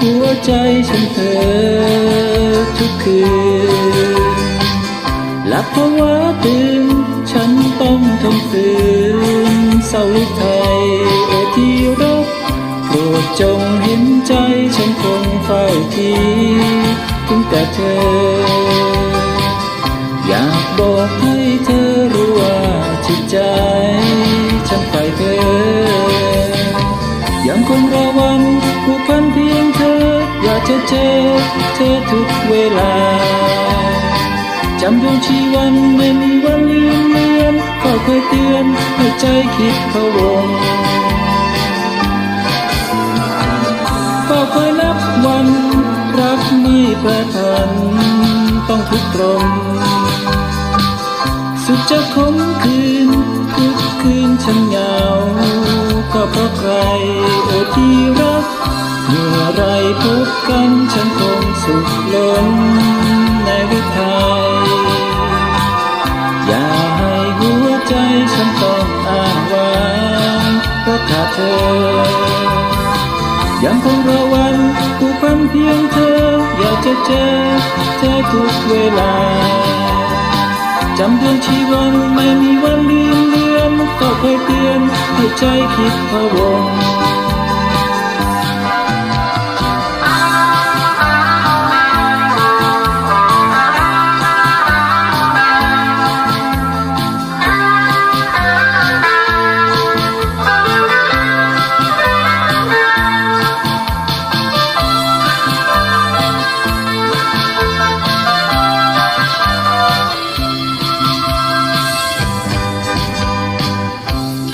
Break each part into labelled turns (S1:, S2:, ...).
S1: หัวใจฉันเธอทุกคืนหลับเพราะว่าตื่นฉันต้องทนฝืนเศร้าหรือไทยโอที่รักโปรดจงเห็นใจฉันคงเฝ้าทีถึงแต่เธอ เธอทุกเวลา จำดวงชีวันไม่มีวันลืมเลือนก็เคยเตือนให้ใจคิดพะวง ก็เคยนับวันรักไม่แปรผันต้องทุกตรม สุดจะคมคืนทุกคืนฉันเหงา ก็เพราะใครโอ้ที่รัก ไรพบกันฉันคงสุขล้นในฤทัยอย่าให้หัวใจฉันต้องอ้างว้างเพราะขาดเธอยังคงรอวันผูกพันเพียงเธอ อยากจะเจอเธอทุกเวลาจำดวงชีวันไม่มีวันลืมเลือนก็เคยเตือนให้ใจคิดพะวง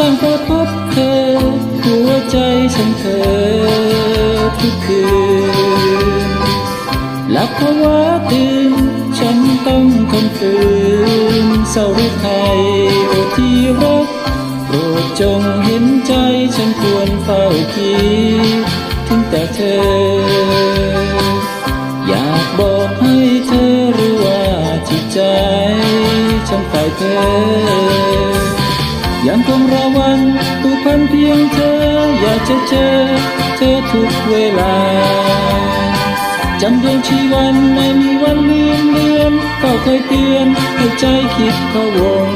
S1: ตั้งแต่พบเธอ หัวใจฉันเธอทุกคืนหลับเพราะว่าตื่นฉันต้องทนฝืนเศร้าหรือไทยโอที่รักโปรดจงเห็นใจฉันควรเฝ้าคิดถึงแต่เธอ อยากบอกให้เธอรู้ว่าจิตใจฉันฝ่ายเธอ ยังคงรอวันผูกพันเพียงเธอ อยากจะเจอ เธอทุกเวลาจำดวงชีวันไม่มีวันลืมเลือนก็เคยเตือนให้ใจคิดพะวง